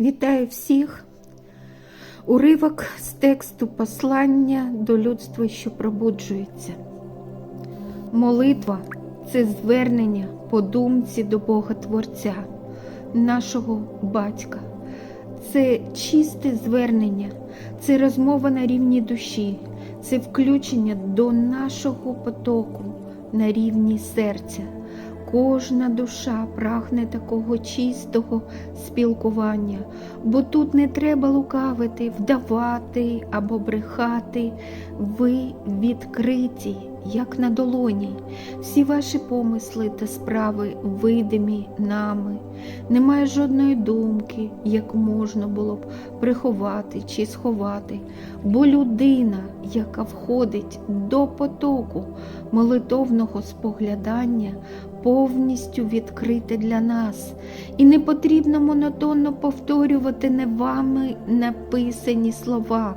Вітаю всіх. Уривок з тексту послання до людства, що пробуджується. Молитва це звернення по думці до Бога Творця, нашого батька. Це чисте звернення, це розмова на рівні душі, це включення до нашого потоку на рівні серця. Кожна душа прагне такого чистого спілкування, бо тут не треба лукавити, вдавати або брехати. Ви відкриті, як на долоні. Всі ваші помисли та справи видимі нами. Немає жодної думки, як можна було б приховати чи сховати, бо людина, яка входить до потоку молитовного споглядання, повністю відкрите для нас, і не потрібно монотонно повторювати не вами написані слова.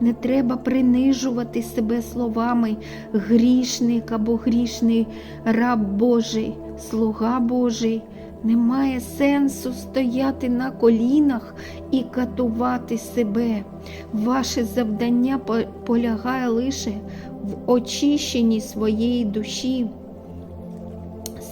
Не треба принижувати себе словами грішник або грішний раб Божий, слуга Божий. Немає сенсу стояти на колінах і катувати себе. Ваше завдання полягає лише в очищенні своєї душі,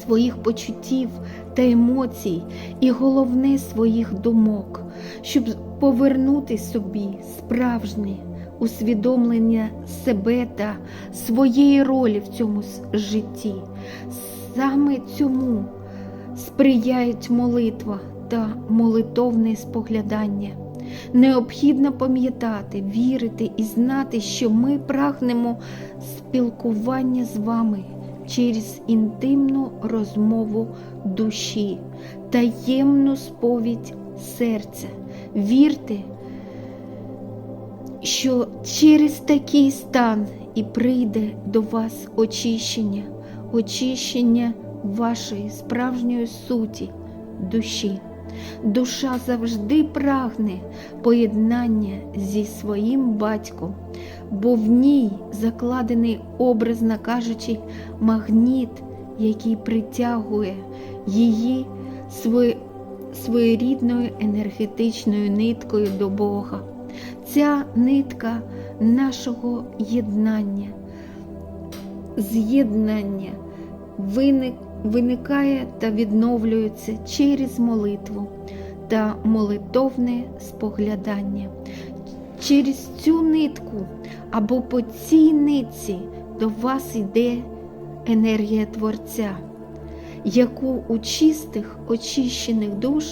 своїх почуттів та емоцій, і головне своїх думок, щоб повернути собі справжнє усвідомлення себе та своєї ролі в цьому житті. Саме цьому сприяють молитва та молитовне споглядання. Необхідно пам'ятати, вірити і знати, що ми прагнемо спілкування з вами через інтимну розмову душі, таємну сповідь серця. Вірте, що через такий стан і прийде до вас очищення, очищення вашої справжньої суті, душі. Душа завжди прагне поєднання зі своїм батьком, бо в ній закладений, образно кажучи, магніт, який притягує її своє- своєрідною енергетичною ниткою до Бога. Ця нитка нашого єднання, з'єднання виник, виникає та відновлюється через молитву та молитовне споглядання. Через цю нитку або по цій нитці до вас йде енергія Творця, яку у чистих очищених душ